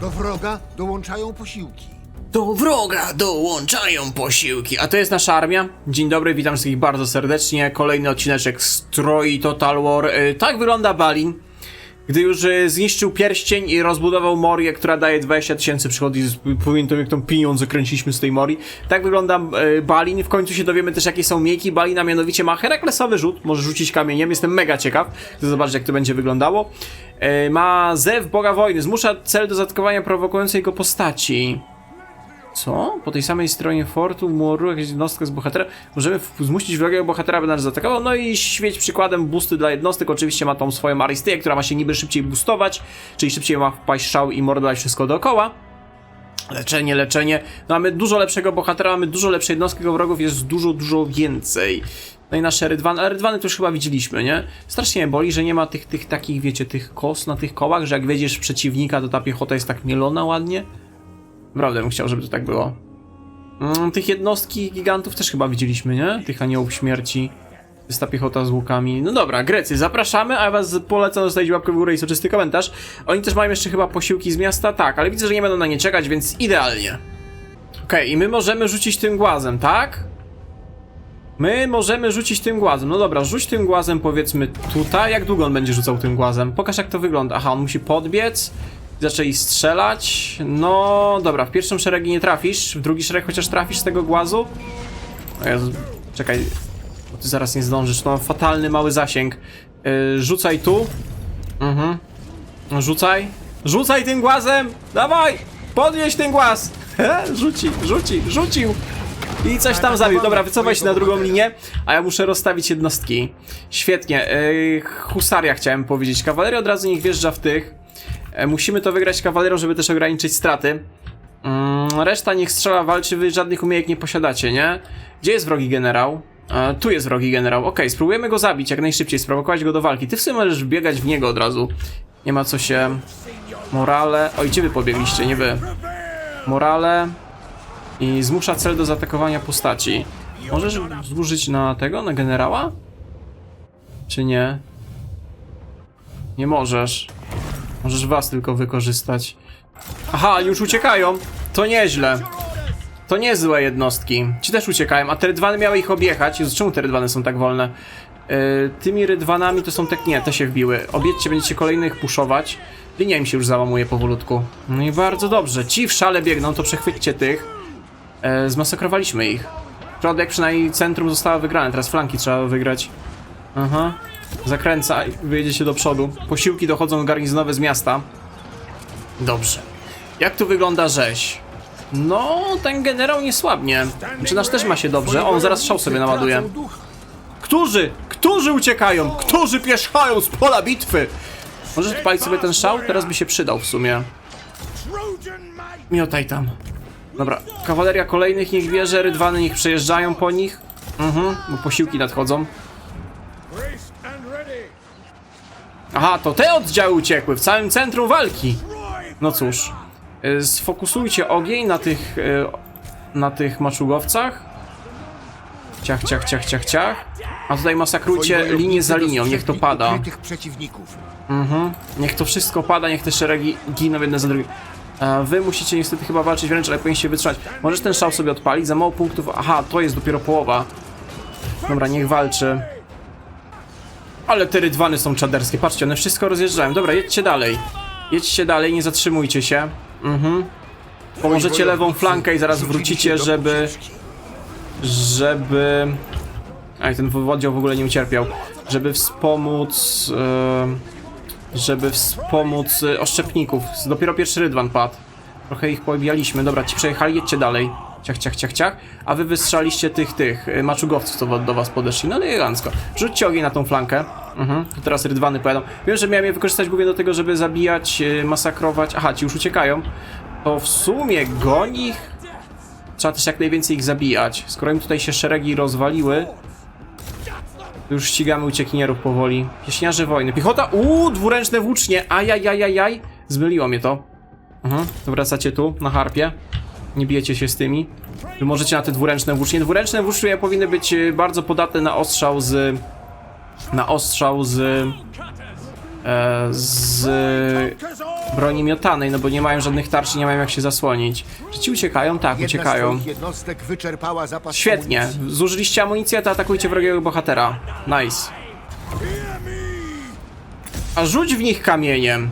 Do wroga dołączają posiłki. Do wroga dołączają posiłki. A to jest nasza armia. Dzień dobry, witam wszystkich bardzo serdecznie. Kolejny odcineczek z Total War. Y, Tak wygląda Balin. Gdy już y, zniszczył pierścień i rozbudował Morię, która daje 20 tysięcy przychodów, pamiętam jak tam pieniądze kręciliśmy z tej Morii. Tak wygląda y, Balin. W końcu się dowiemy też jakie są miejki Balina, mianowicie ma Heraklesowy rzut, może rzucić kamieniem. Jestem mega ciekaw, chcę zobaczyć jak to będzie wyglądało. Y, Ma Zew, Boga Wojny, zmusza cel do zaatakowania prowokującej go postaci. Co? Po tej samej stronie fortu, muru, jakaś jednostka z bohatera. Możemy zmusić wrogiego bohatera, by nas zaatakował. No i świeć przykładem boosty dla jednostek. Oczywiście ma tą swoją Aristyję, która ma się niby szybciej boostować, czyli szybciej ma wpaść szał i mordować wszystko dookoła. Leczenie, leczenie. No mamy dużo lepszego bohatera, mamy dużo lepsze jednostki, wrogów jest dużo, dużo więcej. No i nasze rydwany, ale rydwany to już chyba widzieliśmy, nie? Strasznie mnie boli, że nie ma tych, tych takich, wiecie, tych kos na tych kołach, że jak wiedziesz przeciwnika, to ta piechota jest tak mielona ładnie. Naprawdę bym chciał, żeby to tak było. Mm, tych jednostki gigantów też chyba widzieliśmy, nie? Tych aniołów śmierci. Jest ta piechota z łukami. No dobra, Grecy, zapraszamy, a ja was polecam zostawić łapkę w górę i soczysty komentarz. Oni też mają jeszcze chyba posiłki z miasta, tak, ale widzę, że nie będą na nie czekać, więc idealnie. Okej, i my możemy rzucić tym głazem, tak? My możemy rzucić tym głazem. No dobra, rzuć tym głazem powiedzmy tutaj. Jak długo on będzie rzucał tym głazem? Pokaż jak to wygląda. Aha, on musi podbiec. Zaczęli strzelać. No dobra, w pierwszym szeregi nie trafisz. W drugi szereg chociaż trafisz z tego głazu. O Jezu, czekaj. Bo ty zaraz nie zdążysz. To ma fatalny mały zasięg. Yy, rzucaj tu. Mhm. Rzucaj. Rzucaj tym głazem! Dawaj! Podnieś ten głaz! Rzuci, rzuci, rzucił! I coś tam zabił. Dobra, wycofaj się na drugą linię, a ja muszę rozstawić jednostki. Świetnie. Yy, husaria chciałem powiedzieć. Kawaleria od razu niech wjeżdża w tych. E, musimy to wygrać kawalerią, żeby też ograniczyć straty. Mm, reszta niech strzela, walczy, wy żadnych umiejek nie posiadacie, nie? Gdzie jest wrogi generał? E, tu jest wrogi generał. Okej, spróbujemy go zabić jak najszybciej, sprowokować go do walki. Ty w sumie możesz biegać w niego od razu. Nie ma co się... Morale... Oj, gdzie wy pobiegliście, nie wy. Morale... I zmusza cel do zaatakowania postaci. Możesz zużyć na tego, na generała? Czy nie? Nie możesz. Możesz was tylko wykorzystać. Aha, już uciekają. To nieźle. To niezłe jednostki. Ci też uciekają, a te rydwany miały ich objechać. Jezu, czemu te rydwany są tak wolne? Yy, tymi rydwanami to są tak... Nie, te się wbiły. Obiedźcie, będziecie kolejnych puszować. Linia im się już załamuje powolutku. No i bardzo dobrze. Ci w szale biegną, to przechwyćcie tych. Yy, zmasakrowaliśmy ich. Środek przynajmniej centrum zostało wygrane. Teraz flanki trzeba wygrać. Aha. Zakręca i wyjedzie się do przodu. Posiłki dochodzą garnizonowe z miasta. Dobrze. Jak tu wygląda rzeź? No, ten generał nie słabnie. Czy nasz też ma się dobrze? On zaraz szał sobie naładuje. Którzy? Którzy uciekają? Którzy pierzchają z pola bitwy? Możesz odpalić sobie ten szał? Teraz by się przydał w sumie. Miotaj tam. Dobra, kawaleria kolejnych niech bierze, rydwany niech przejeżdżają po nich. Mhm, bo posiłki nadchodzą. Aha, to te oddziały uciekły w całym centrum walki. No cóż, y, sfokusujcie ogień na tych, y, na tych maczugowcach. Ciach, ciach, ciach, ciach, ciach. A tutaj masakrujcie linię za linią, niech to pada. Mhm. Niech to wszystko pada, niech te szeregi giną jedne za drugim. A wy musicie niestety chyba walczyć wręcz, ale powinniście wytrzymać. Możesz ten szał sobie odpalić, za mało punktów. Aha, to jest dopiero połowa. Dobra, niech walczy. Ale te rydwany są czaderskie. Patrzcie, one wszystko rozjeżdżają. Dobra, jedźcie dalej. Jedźcie dalej, nie zatrzymujcie się. Mhm. Pomożecie lewą flankę i zaraz wrócicie, żeby... Żeby... Aj, ten oddział w ogóle nie ucierpiał. Żeby wspomóc... E, żeby wspomóc e, oszczepników. Dopiero pierwszy rydwan padł. Trochę ich pobijaliśmy. Dobra, ci przejechali, jedźcie dalej. Ciach, ciach, ciach, ciach. A wy wystrzaliście tych, tych e, maczugowców, co do was podeszli. No elegancko. Rzućcie ogień na tą flankę. Mhm. To teraz rydwany pojadą. Wiem, że miałem je wykorzystać głównie do tego, żeby zabijać, e, masakrować. Aha, ci już uciekają. To w sumie goni ich Trzeba też jak najwięcej ich zabijać. Skoro im tutaj się szeregi rozwaliły, to już ścigamy uciekinierów powoli. Pieśniarze wojny. Piechota! Uuu, dwuręczne włócznie! Ajajajajaj! Zmyliło mnie to. Mhm, to wracacie tu, na harpie. Nie bijecie się z tymi. Wy możecie na te dwuręczne włócznie. Dwuręczne włócznie powinny być e, bardzo podatne na ostrzał z... Na ostrzał z... e, z broni miotanej, no bo nie mają żadnych tarczy, nie mają jak się zasłonić. Czy ci uciekają? Tak, Jedna uciekają. z twoich jednostek wyczerpała zapas Świetnie. amunicji. Zużyliście amunicję, to atakujcie wrogiego bohatera. Nice. A rzuć w nich kamieniem.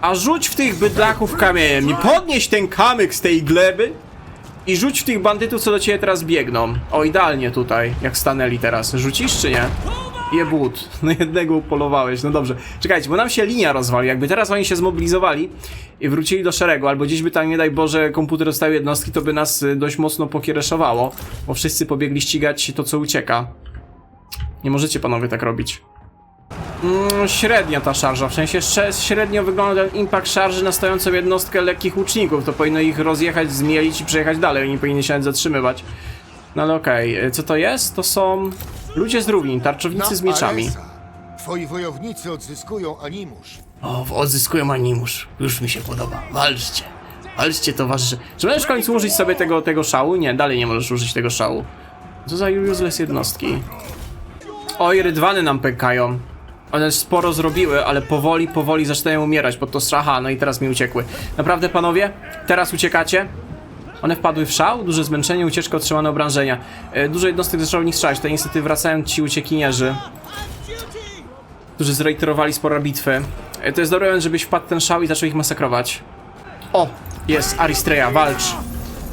A rzuć w tych bydlaków kamieniem. Nie podnieś ten kamyk z tej gleby i rzuć w tych bandytów, co do ciebie teraz biegną. O, idealnie tutaj, jak stanęli teraz. Rzucisz czy nie? Jebut. No jednego upolowałeś, no dobrze. Czekajcie, bo nam się linia rozwali. Jakby teraz oni się zmobilizowali i wrócili do szeregu, albo gdzieś by tam, nie daj Boże, komputer dostały jednostki, to by nas y, dość mocno pokiereszowało, bo wszyscy pobiegli ścigać to, co ucieka. Nie możecie panowie tak robić. Mm, średnia ta szarża, w sensie średnio wygląda ten impact szarży na stojącą jednostkę lekkich łuczników. To powinno ich rozjechać, zmielić i przejechać dalej, oni powinni się nawet zatrzymywać. No ale okej, y, co to jest? To są ludzie z równin, tarczownicy z mieczami. Twoi wojownicy odzyskują animusz. O, odzyskują animusz. Już mi się podoba. Walczcie. Walczcie, towarzysze. Czy możesz w końcu użyć sobie tego, tego szału? Nie, dalej nie możesz użyć tego szału. Co za useless jednostki. Oj, rydwany nam pękają. One sporo zrobiły, ale powoli, powoli zaczynają umierać pod to stracha, no i teraz mi uciekły. Naprawdę, panowie? Teraz uciekacie? One wpadły w szał, duże zmęczenie, ucieczka, otrzymane obrażenia. E, dużo jednostek zaczęło nich strzelać, to niestety wracają ci uciekinierzy którzy zreiterowali sporo bitwy. E, To jest dobry moment, żebyś wpadł ten szał i zaczął ich masakrować. O! Jest Aristreya, walcz!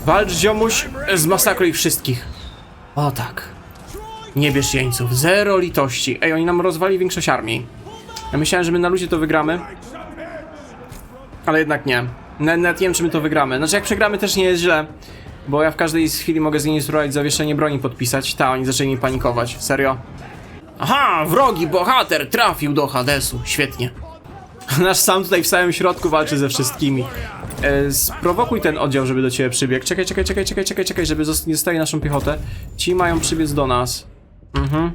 Walcz, ziomuś, zmasakruj ich wszystkich. O tak. Nie bierz jeńców, zero litości. Ej, oni nam rozwali większość armii. Ja myślałem, że my na ludzie to wygramy. Ale jednak nie. Nawet, nie wiem, czy my to wygramy. Znaczy, jak przegramy, też nie jest źle. Bo ja w każdej chwili mogę zinicjować zawieszenie broni podpisać. Ta, oni zaczęli mi panikować. Serio. Aha, wrogi bohater trafił do Hadesu. Świetnie. Nasz sam tutaj w samym środku walczy ze wszystkimi. E, sprowokuj ten oddział, żeby do ciebie przybiegł. Czekaj, czekaj, czekaj, czekaj, czekaj, czekaj, żeby nie zostali naszą piechotę. Ci mają przybiec do nas. Mhm.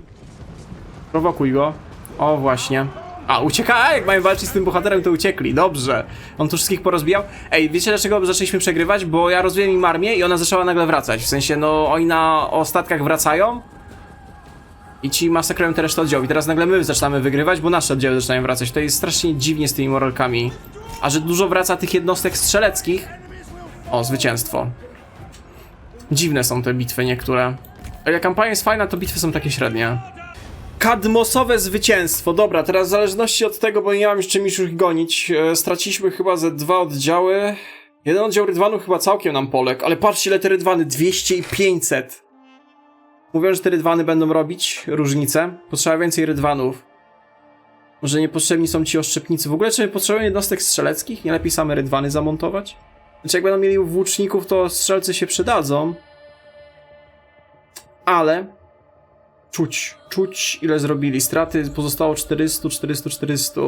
Prowokuj go. O, właśnie. A, ucieka, jak mają walczyć z tym bohaterem, to uciekli. Dobrze. On tu wszystkich porozbijał. Ej, wiecie dlaczego zaczęliśmy przegrywać? Bo ja rozbiłem im armię i ona zaczęła nagle wracać. W sensie, no, oni na ostatkach wracają, i ci masakrują te resztę oddziałów. I teraz nagle my zaczynamy wygrywać, bo nasze oddziały zaczynają wracać. To jest strasznie dziwnie z tymi moralkami. A że dużo wraca tych jednostek strzeleckich. O, zwycięstwo. Dziwne są te bitwy niektóre. Ale kampania jest fajna, to bitwy są takie średnie. Kadmosowe zwycięstwo. Dobra, teraz w zależności od tego, bo nie mam już czym gonić, e, straciliśmy chyba ze dwa oddziały. Jeden oddział rydwanu chyba całkiem nam poległ, ale patrzcie ile te rydwany, 200 i 500. Mówią, że te rydwany będą robić różnicę. Potrzeba więcej rydwanów. Może niepotrzebni są ci oszczepnicy. W ogóle czy potrzebują jednostek strzeleckich? Nie lepiej same rydwany zamontować? Znaczy jak będą mieli włóczników, to strzelcy się przydadzą. Ale... Czuć, czuć ile zrobili. Straty pozostało 400, 400, 400.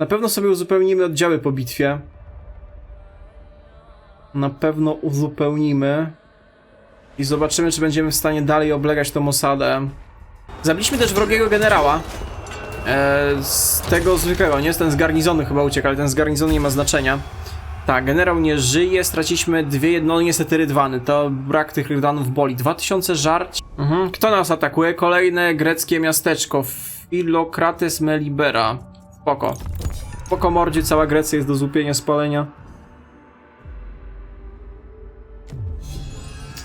Na pewno sobie uzupełnimy oddziały po bitwie. Na pewno uzupełnimy. I zobaczymy, czy będziemy w stanie dalej oblegać tą osadę. Zabiliśmy też wrogiego generała. E, z tego zwykłego, nie? Ten z garnizonu chyba uciekł, ale ten z garnizonu nie ma znaczenia. Tak, generał nie żyje, straciliśmy dwie jedno, no niestety rydwany. To brak tych rydwanów boli. 2000 żarć. Mhm. Kto nas atakuje? Kolejne greckie miasteczko. Filokrates Melibera. Spoko. Spoko mordzie, cała Grecja jest do zupienia, spalenia.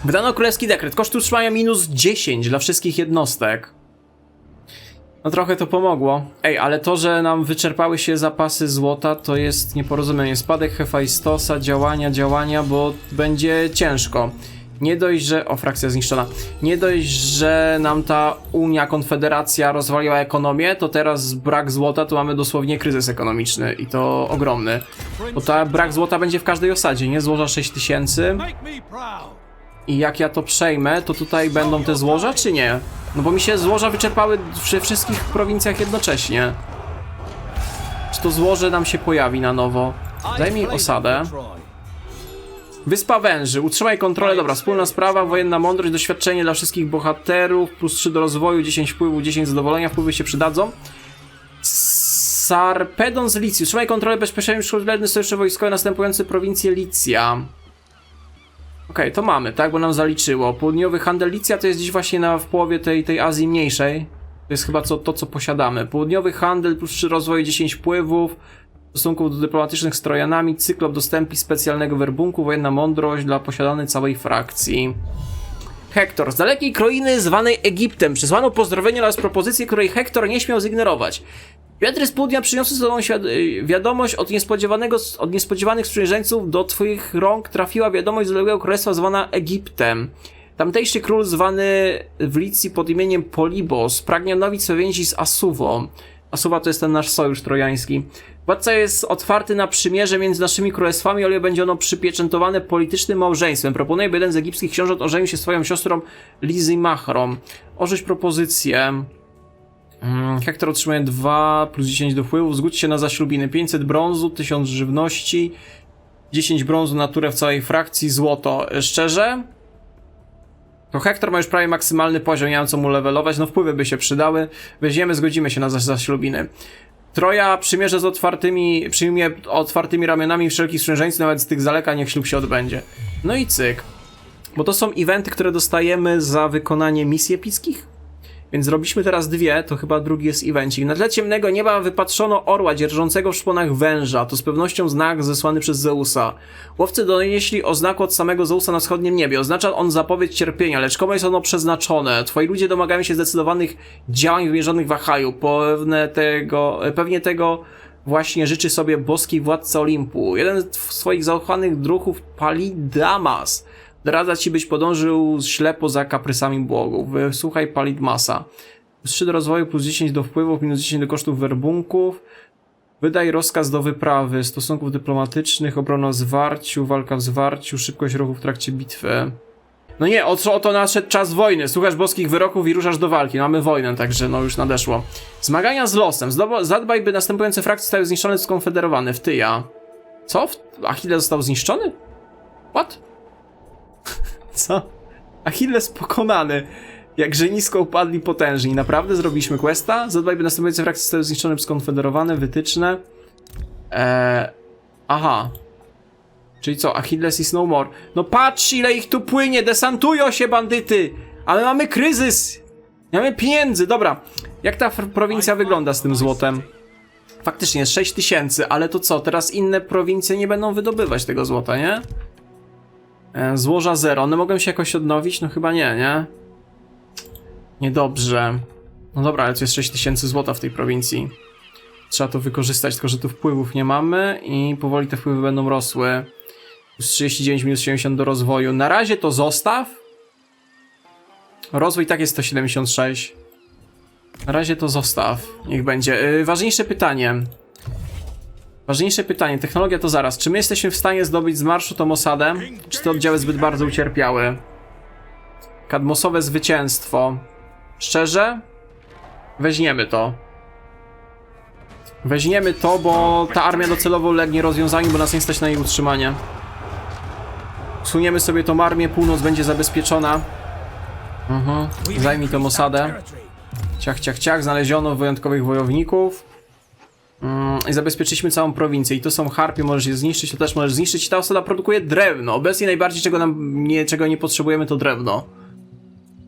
Wydano królewski dekret. Koszty utrzymania minus 10 dla wszystkich jednostek. No trochę to pomogło. Ej, ale to, że nam wyczerpały się zapasy złota, to jest nieporozumienie. Spadek Hefajstosa, działania, działania, bo będzie ciężko. Nie dość, że... O, frakcja zniszczona. Nie dość, że nam ta Unia, Konfederacja rozwaliła ekonomię, to teraz brak złota, to mamy dosłownie kryzys ekonomiczny i to ogromny. Bo ta brak złota będzie w każdej osadzie, nie? Złoża 6000. I jak ja to przejmę, to tutaj będą te złoża, czy nie? No bo mi się złoża wyczerpały we wszystkich prowincjach jednocześnie. Czy to złoże nam się pojawi na nowo? Zajmij osadę. Wyspa Węży. Utrzymaj kontrolę. Dobra, wspólna sprawa, wojenna mądrość, doświadczenie dla wszystkich bohaterów, plus 3 do rozwoju, 10 wpływu, 10 zadowolenia. Wpływy się przydadzą. Sarpedon z Licji. Utrzymaj kontrolę bezpośrednio szkolny sojusze wojskowe następujące prowincje Licja. Okej, to mamy, tak? Bo nam zaliczyło. Południowy handel Licja to jest dziś właśnie na, w połowie tej, tej Azji Mniejszej. To jest chyba co, to, co posiadamy. Południowy handel plus 3 rozwój 10 wpływów, stosunków do dyplomatycznych z Trojanami, cyklop dostępi specjalnego werbunku, wojenna mądrość dla posiadanej całej frakcji. Hektor, z dalekiej kroiny zwanej Egiptem, przysłano pozdrowienie oraz propozycję, której Hektor nie śmiał zignorować. Wiatry z południa przyniosły z sobą y, wiadomość od niespodziewanego, od niespodziewanych sprzymierzeńców. Do twoich rąk trafiła wiadomość z odległego królestwa zwana Egiptem. Tamtejszy król zwany w Licji pod imieniem Polibos pragnie odnowić swoje więzi z Asuwą. Asuwa to jest ten nasz sojusz trojański. Władca jest otwarty na przymierze między naszymi królestwami, ale będzie ono przypieczętowane politycznym małżeństwem. Proponuję, by jeden z egipskich książąt ożenił się swoją siostrą Lizy Machrą. Orzuć propozycję. Mm, Hektor otrzymuje 2 plus 10 do wpływów. Zgódź się na zaślubiny. 500 brązu, 1000 żywności, 10 brązu naturę w całej frakcji, złoto. Szczerze? To Hektor ma już prawie maksymalny poziom, nie mam co mu levelować, no wpływy by się przydały. Weźmiemy, zgodzimy się na zaślubiny. Troja przymierze z otwartymi, przyjmie otwartymi ramionami wszelkich sprzężeńców, nawet z tych daleka niech ślub się odbędzie. No i cyk. Bo to są eventy, które dostajemy za wykonanie misji epickich. Więc zrobiliśmy teraz dwie, to chyba drugi jest evencik. Na tle ciemnego nieba wypatrzono orła dzierżącego w szponach węża. To z pewnością znak zesłany przez Zeusa. Łowcy donieśli o znaku od samego Zeusa na wschodnim niebie. Oznacza on zapowiedź cierpienia, lecz komu jest ono przeznaczone? Twoi ludzie domagają się zdecydowanych działań wymierzonych w. Pewne tego, pewnie tego właśnie życzy sobie boski władca Olimpu. Jeden z swoich zaufanych druhów pali Damas. Doradza ci, byś podążył ślepo za kaprysami błogów. Wysłuchaj Palidmasa. Plus 3 do rozwoju, plus 10 do wpływów, minus 10 do kosztów werbunków. Wydaj rozkaz do wyprawy, stosunków dyplomatycznych, obrona zwarciu, walka w zwarciu, szybkość ruchu w trakcie bitwy. No nie, oto, oto nadszedł czas wojny. Słuchasz boskich wyroków i ruszasz do walki. Mamy wojnę, także no już nadeszło. Zmagania z losem. Zdobo- zadbaj, by następujące frakcje zostały zniszczone, skonfederowane. W tyja. Co? Achilles został zniszczony? What? Co? Achilles pokonany. Jakże nisko upadli potężni. Naprawdę zrobiliśmy questa? Zadbaj, by następujące frakcje zostały zniszczone, skonfederowane, wytyczne. Eee... Aha. Czyli co, Achilles is no more. No patrz ile ich tu płynie, desantują się bandyty! Ale mamy kryzys! Nie mamy pieniędzy, dobra. Jak ta prowincja wygląda z tym złotem? Faktycznie jest 6 tysięcy, ale to co, teraz inne prowincje nie będą wydobywać tego złota, nie? E, Złoża zero. One mogą się jakoś odnowić? No chyba nie, nie? Niedobrze. No dobra, ale to jest 6000 złota w tej prowincji. Trzeba to wykorzystać, tylko że tu wpływów nie mamy i powoli te wpływy będą rosły. Plus 39 minus 70 do rozwoju. Na razie to zostaw. Rozwój tak jest 176. Na razie to zostaw. Niech będzie. Yy, ważniejsze pytanie. Ważniejsze pytanie, technologia to zaraz. Czy my jesteśmy w stanie zdobyć z marszu tą osadę? Czy te oddziały zbyt bardzo ucierpiały? Kadmosowe zwycięstwo. Szczerze? Weźmiemy to. Weźmiemy to, bo ta armia docelowo ulegnie rozwiązaniu, bo nas nie stać na jej utrzymanie. Usuniemy sobie tą armię, północ będzie zabezpieczona. Mhm. Zajmij tą osadę. Ciach, ciach, ciach. Znaleziono wyjątkowych wojowników. Mm, I zabezpieczyliśmy całą prowincję. I to są harpie, możesz je zniszczyć, to też możesz zniszczyć. Ta osada produkuje drewno. Obecnie najbardziej, czego nam nie, czego nie potrzebujemy, to drewno.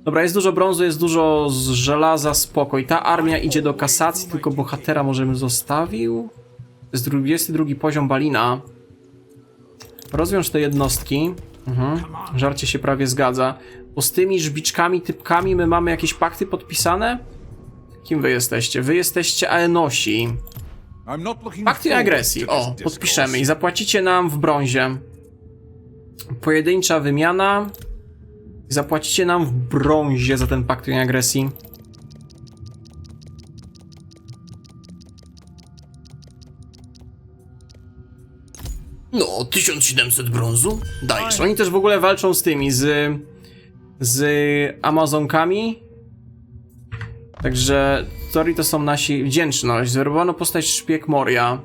Dobra, jest dużo brązu, jest dużo z żelaza, spoko. I ta armia idzie do kasacji, tylko bohatera możemy zostawił. Jest 22 poziom Balina. Rozwiąż te jednostki. Mhm. Żarcie się prawie zgadza. Bo z tymi żbiczkami, typkami my mamy jakieś pakty podpisane? Kim wy jesteście? Wy jesteście Aenosi. Pakty agresji. O, podpiszemy i zapłacicie nam w brązie. Pojedyncza wymiana. Zapłacicie nam w brązie za ten pakt agresji. No, 1700 brązu? Dajesz. Oni też w ogóle walczą z tymi, z... z Amazonkami. Także Tori to są nasi wdzięczność. Zwerbowano postać szpieg Moria.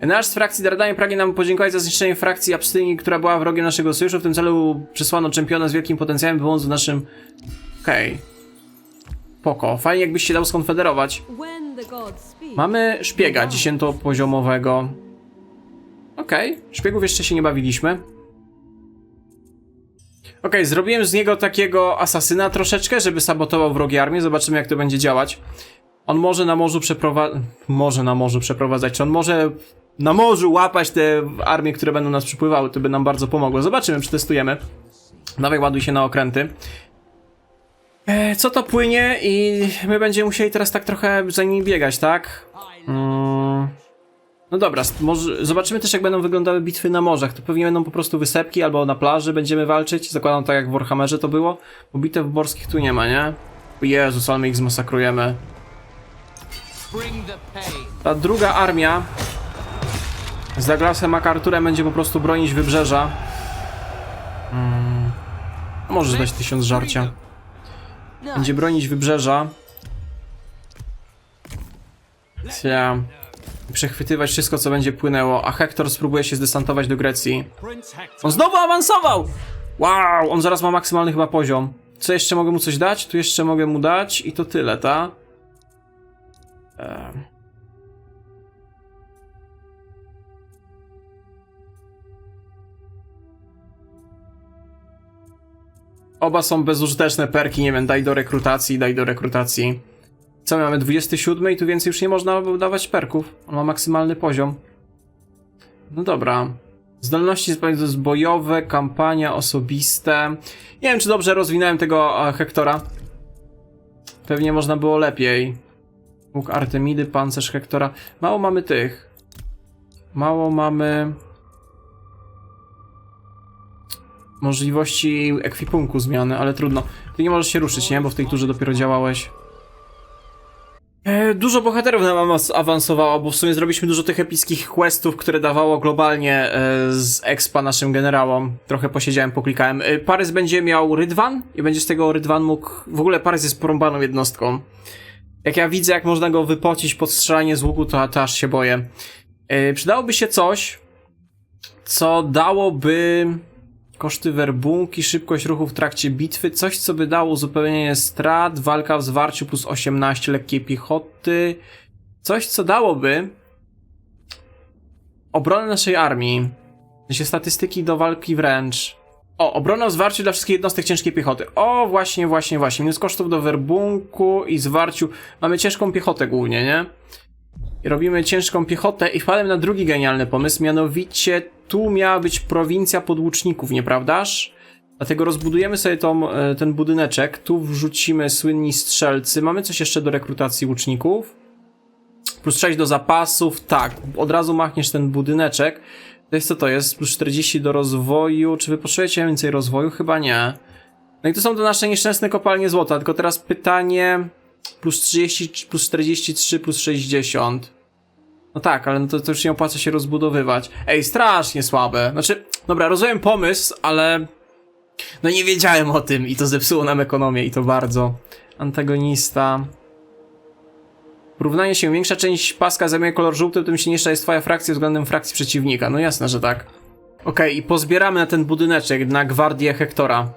Nasz z frakcji Dardanie pragnie nam podziękować za zniszczenie frakcji Abstynii, która była wrogiem naszego sojuszu. W tym celu przysłano czempiona z wielkim potencjałem, pomóc w naszym... Okej. Poko. Fajnie jakbyś się dał skonfederować. Mamy szpiega dziesiętopoziomowego. Okej. Szpiegów jeszcze się nie bawiliśmy. Okej, zrobiłem z niego takiego asasyna troszeczkę, żeby sabotował wrogie armie. Zobaczymy, jak to będzie działać. On może na morzu przeprowadzać. Może na morzu przeprowadzać. Czy on może na morzu łapać te armie, które będą nas przypływały? To by nam bardzo pomogło. Zobaczymy, przetestujemy. Dawaj, ładuj się na okręty. E, co to płynie i my będziemy musieli teraz tak trochę za nimi biegać, tak? Mm. No dobra, może zobaczymy też jak będą wyglądały bitwy na morzach. To pewnie będą po prostu wysepki albo na plaży będziemy walczyć. Zakładam tak jak w Warhammerze to było. Bo bitew morskich tu nie ma, nie? Jezus, ale my ich zmasakrujemy. Ta druga armia z Douglasem MacArthurem będzie po prostu bronić wybrzeża. Mm. Możesz dać tysiąc żarcia. Będzie bronić wybrzeża. Ja. Przechwytywać wszystko, co będzie płynęło, a Hector spróbuje się zdesantować do Grecji. On znowu awansował! Wow, on zaraz ma maksymalny chyba poziom. Co jeszcze mogę mu coś dać? Tu jeszcze mogę mu dać i to tyle, ta? Ehm. Oba są bezużyteczne perki, nie wiem, daj do rekrutacji, daj do rekrutacji. Co my mamy? 27 i tu więcej już nie można dawać perków. On ma maksymalny poziom. No dobra. Zdolności bojowe, kampania osobiste. Nie wiem, czy dobrze rozwinąłem tego e, Hektora. Pewnie można było lepiej. Łuk Artemidy, pancerz Hektora. Mało mamy tych. Mało mamy... Możliwości ekwipunku zmiany, ale trudno. Ty nie możesz się ruszyć, nie? Bo w tej turze dopiero działałeś. E, Dużo bohaterów nam awans- awansowało, bo w sumie zrobiliśmy dużo tych epickich questów, które dawało globalnie e, z expa naszym generałom. Trochę posiedziałem, poklikałem. E, Parys będzie miał Rydwan i będzie z tego Rydwan mógł... W ogóle Parys jest porąbaną jednostką. Jak ja widzę, jak można go wypocić pod strzelanie z łuku, to, to aż się boję. E, Przydałoby się coś, co dałoby koszty werbunki, szybkość ruchu w trakcie bitwy, coś co by dało uzupełnienie strat, walka w zwarciu plus 18 lekkiej piechoty, coś co dałoby obronę naszej armii, sensie statystyki do walki wręcz. O, obrona zwarciu dla wszystkich jednostek ciężkiej piechoty. O, właśnie, właśnie, właśnie. Minus kosztów do werbunku i zwarciu. Mamy ciężką piechotę głównie, nie? I robimy ciężką piechotę i wpadłem na drugi genialny pomysł, mianowicie tu miała być prowincja podłuczników, nieprawdaż? Dlatego rozbudujemy sobie tą, e, ten budyneczek, tu wrzucimy słynni strzelcy, mamy coś jeszcze do rekrutacji łuczników? Plus 6 do zapasów, tak, od razu machniesz ten budyneczek. Jest co to jest? Plus 40 do rozwoju, czy wy potrzebujecie więcej rozwoju? Chyba nie. No i to są te nasze nieszczęsne kopalnie złota, tylko teraz pytanie... Plus 30, plus 43, plus 60. No tak, ale no to, to już nie opłaca się rozbudowywać. Ej, strasznie słabe. Znaczy, dobra, rozumiem pomysł, ale... No nie wiedziałem o tym i to zepsuło nam ekonomię i to bardzo. Antagonista... Porównanie się, większa część paska zajmuje kolor żółty, tym silniejsza jest twoja frakcja względem frakcji przeciwnika. No jasne, że tak. Okej, i pozbieramy na ten budyneczek, na gwardię Hektora.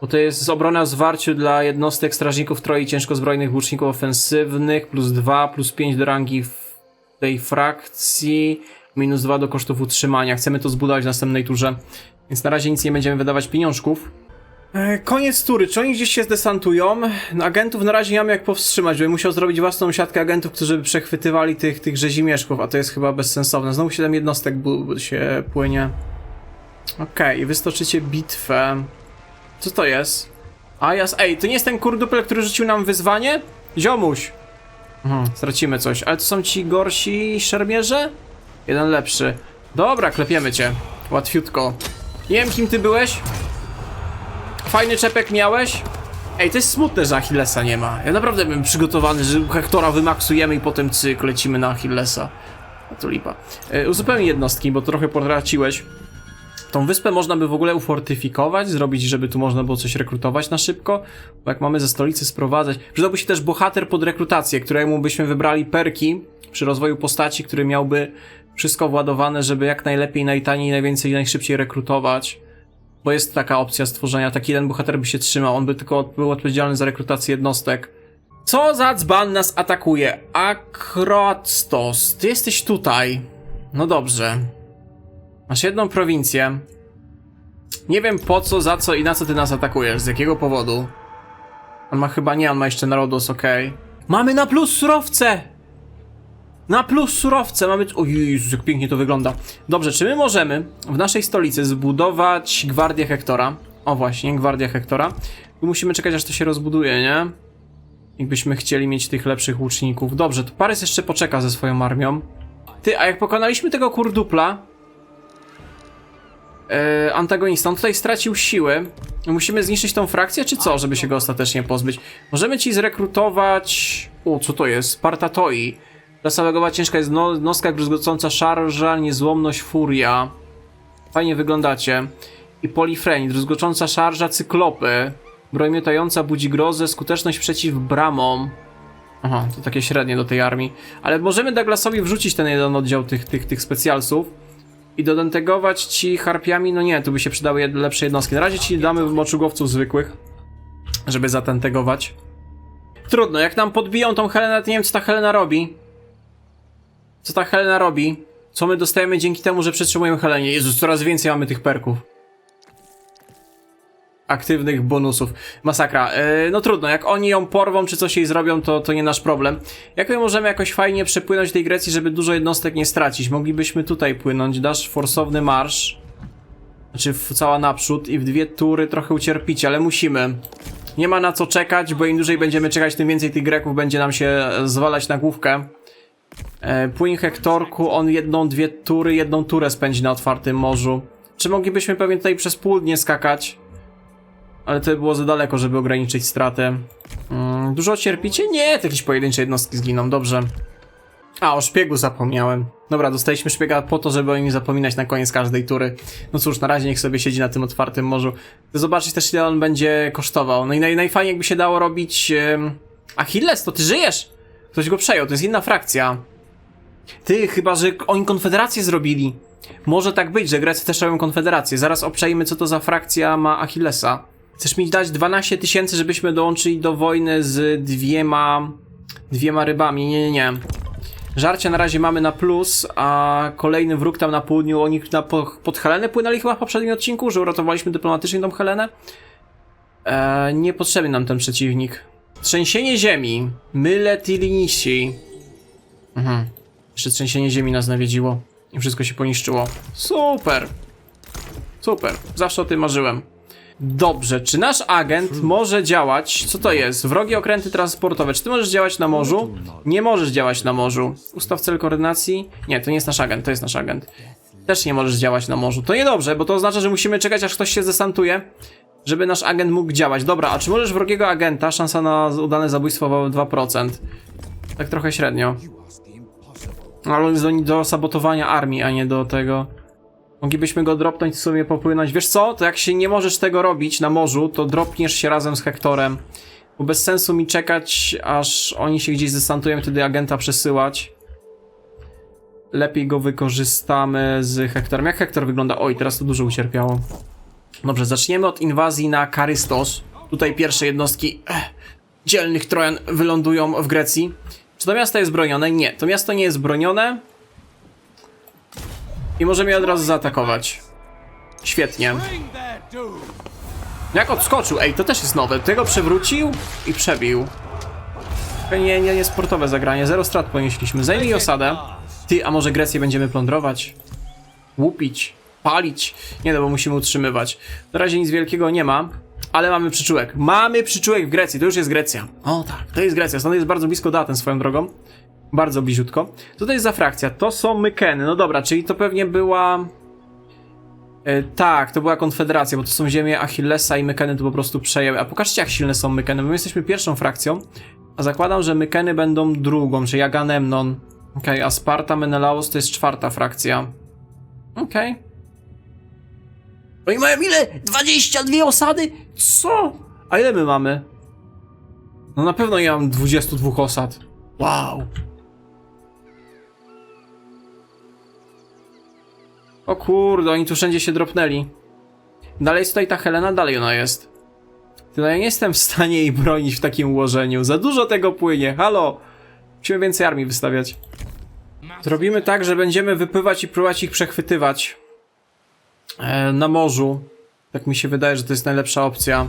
Bo to jest obrona w zwarciu dla jednostek strażników troi ciężkozbrojnych łuczników ofensywnych, plus 2, plus 5 do rangi w tej frakcji, minus 2 do kosztów utrzymania. Chcemy to zbudować w następnej turze, więc na razie nic nie będziemy wydawać pieniążków. E, koniec tury. Czy oni gdzieś się zdesantują? No, agentów na razie nie mam jak powstrzymać, bo musiał zrobić własną siatkę agentów, którzy by przechwytywali tych, tych rzezimieszków, a to jest chyba bezsensowne. Znowu 7 jednostek się płynie. Okej, wy stoczycie bitwę. Co to jest? A jas, ej, to nie jest ten kurdupel, który rzucił nam wyzwanie? Ziomuś! Mhm, stracimy coś. Ale to są ci gorsi szermierze? Jeden lepszy. Dobra, klepiemy cię. Łatwiutko. Nie wiem, kim ty byłeś. Fajny czepek miałeś. Ej, to jest smutne, że Achillesa nie ma. Ja naprawdę bym przygotowany, że Hektora wymaksujemy i potem cyk, lecimy na Achillesa. A to lipa. E, uzupełnij jednostki, bo trochę potraciłeś. Tą wyspę można by w ogóle ufortyfikować, zrobić, żeby tu można było coś rekrutować na szybko, bo jak mamy ze stolicy sprowadzać. Przydałby się też bohater pod rekrutację, któremu byśmy wybrali perki przy rozwoju postaci, który miałby wszystko władowane, żeby jak najlepiej, najtaniej, najwięcej i najszybciej rekrutować. Bo jest taka opcja stworzenia, taki jeden bohater by się trzymał, on by tylko był odpowiedzialny za rekrutację jednostek. Co za dzban nas atakuje? Akrostos, ty jesteś tutaj. No dobrze. Masz jedną prowincję. Nie wiem po co, za co i na co ty nas atakujesz, z jakiego powodu. On ma chyba nie, on ma jeszcze Narodos, okej. Mamy na plus surowce! Na plus surowce mamy... O Jezus, jak pięknie to wygląda. Dobrze, czy my możemy w naszej stolicy zbudować Gwardię Hektora? O właśnie, Gwardia Hektora. Tu musimy czekać, aż to się rozbuduje, nie? Jakbyśmy chcieli mieć tych lepszych łuczników. Dobrze, to Parys jeszcze poczeka ze swoją armią. Ty, a jak pokonaliśmy tego kurdupla, e, antagonista, on tutaj stracił siły. Musimy zniszczyć tą frakcję, czy co, żeby się go ostatecznie pozbyć? Możemy ci zrekrutować... O, co to jest? Spartatoi. Klasa legowa ciężka jest no, nostka gruzgocąca szarża, niezłomność, furia. Fajnie wyglądacie. I polifreni, druzgocząca szarża, cyklopy. Broń miotająca budzi grozę, skuteczność przeciw bramom. Aha, to takie średnie do tej armii. Ale możemy Douglasowi wrzucić ten jeden oddział tych, tych, tych specjalsów i dodentegować ci harpiami. No nie, tu by się przydały lepsze jednostki. Na razie ci damy moczugowców zwykłych, żeby zatentegować. Trudno, jak nam podbiją tą Helenę, to nie wiem co ta Helena robi. Co ta Helena robi? Co my dostajemy dzięki temu, że przetrzymujemy Helenie? Jezus, coraz więcej mamy tych perków aktywnych bonusów. Masakra. Yy, no trudno, jak oni ją porwą, czy coś jej zrobią, to, to nie nasz problem. Jak my możemy jakoś fajnie przepłynąć tej Grecji, żeby dużo jednostek nie stracić? Moglibyśmy tutaj płynąć, dasz forsowny marsz. Znaczy w, cała naprzód i w dwie tury trochę ucierpić, ale musimy. Nie ma na co czekać, bo im dłużej będziemy czekać, tym więcej tych Greków będzie nam się zwalać na główkę. E, płyń Hektorku, on jedną, dwie tury, jedną turę spędzi na otwartym morzu. Czy moglibyśmy pewnie tutaj przez pół dnie skakać? Ale to by było za daleko, żeby ograniczyć stratę. Mm, dużo cierpicie? Nie, to jakieś pojedyncze jednostki zginą, dobrze. A, o szpiegu zapomniałem. Dobra, dostaliśmy szpiega po to, żeby o nim zapominać na koniec każdej tury. No cóż, na razie niech sobie siedzi na tym otwartym morzu. Zobaczyć też, ile on będzie kosztował. No i naj, najfajniej jakby się dało robić... Ym... Achilles, to ty żyjesz? Ktoś go przejął, to jest inna frakcja. Ty, chyba, że oni konfederację zrobili. Może tak być, że Grecy też robią konfederację. Zaraz obczajmy, co to za frakcja ma Achillesa. Chcesz mi dać 12 tysięcy, żebyśmy dołączyli do wojny z dwiema... dwiema rybami? Nie, nie, nie. Żarcia na razie mamy na plus, a kolejny wróg tam na południu, oni na, po, pod Helenę płynęli chyba w poprzednim odcinku, że uratowaliśmy dyplomatycznie tą Helenę. Eee, niepotrzebny nam ten przeciwnik. Trzęsienie ziemi. Myle Tilinishi. Mhm. Jeszcze trzęsienie ziemi nas nawiedziło. I wszystko się poniszczyło. Super. Super. Zawsze o tym marzyłem. Dobrze, czy nasz agent może działać? Co to jest? Wrogie okręty transportowe. Czy ty możesz działać na morzu? Nie możesz działać na morzu. Ustaw cel koordynacji. Nie, to nie jest nasz agent, to jest nasz agent. Też nie możesz działać na morzu. To niedobrze, bo to oznacza, że musimy czekać, aż ktoś się zesantuje, żeby nasz agent mógł działać. Dobra, a czy możesz wrogiego agenta? Szansa na udane zabójstwo 2%. Tak trochę średnio. Ale on jest do, do sabotowania armii, a nie do tego. Moglibyśmy go dropnąć i sobie popłynąć. Wiesz co? To jak się nie możesz tego robić na morzu, to dropniesz się razem z Hektorem. Bo bez sensu mi czekać, aż oni się gdzieś zestantują, wtedy agenta przesyłać. Lepiej go wykorzystamy z Hektorem. Jak Hektor wygląda? Oj, teraz to dużo ucierpiało. Dobrze, zaczniemy od inwazji na Karystos. Tutaj pierwsze jednostki eh, dzielnych Trojan wylądują w Grecji. Czy to miasto jest bronione? Nie, to miasto nie jest bronione. I możemy je od razu zaatakować. Świetnie. Jak odskoczył? Ej, to też jest nowe. Tego przewrócił i przebił. Nie, nie, nie sportowe zagranie. Zero strat ponieśliśmy. Zajmij osadę. Ty, a może Grecję będziemy plądrować? Łupić? Palić? Nie no, bo musimy utrzymywać. Na razie nic wielkiego nie ma. Ale mamy przyczółek. Mamy przyczółek w Grecji. To już jest Grecja. O tak, to jest Grecja. Stąd jest bardzo blisko datem swoją drogą. Bardzo bliziutko. Co to jest za frakcja? To są Mykeny. No dobra, czyli to pewnie była... E, tak, to była konfederacja, bo to są ziemie Achillesa i Mykeny to po prostu przejęły. A pokażcie jak silne są Mykeny. My jesteśmy pierwszą frakcją, a zakładam, że Mykeny będą drugą, czyli Agamemnon. Okej, okay, a Sparta, Menelaos to jest czwarta frakcja. Okej. Okay. Oni mają ile? 22 osady? Co? A ile my mamy? No na pewno ja mam 22 osad. Wow. O kurde, oni tu wszędzie się dropnęli. Dalej tutaj ta Helena, dalej ona jest. No ja nie jestem w stanie jej bronić w takim ułożeniu. Za dużo tego płynie, halo! Musimy więcej armii wystawiać. Zrobimy tak, że będziemy wypływać i próbować ich przechwytywać. E, na morzu. Tak mi się wydaje, że to jest najlepsza opcja.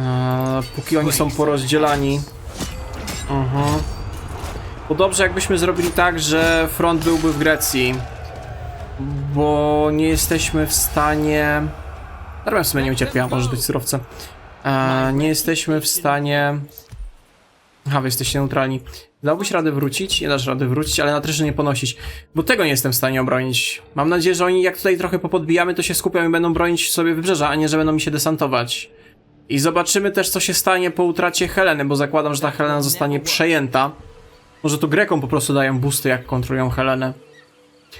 Eee, póki oni są porozdzielani. Mhm. Bo dobrze jakbyśmy zrobili tak, że front byłby w Grecji. Bo nie jesteśmy w stanie... W sumie nie ucierpiała, może dać surowce. Eee, nie jesteśmy w stanie... Aha, wy jesteście neutralni. Dałbyś radę wrócić? Nie dasz rady wrócić, ale na tryszy nie ponosić. Bo tego nie jestem w stanie obronić. Mam nadzieję, że oni jak tutaj trochę popodbijamy, to się skupią i będą bronić sobie wybrzeża, a nie, że będą mi się desantować. I zobaczymy też, co się stanie po utracie Heleny, bo zakładam, że ta Helena zostanie przejęta. Może tu Grekom po prostu dają boosty, jak kontrolują Helenę.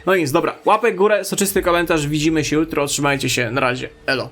No nic, dobra. Łapek górę, soczysty komentarz, widzimy się jutro, trzymajcie się, na razie, elo.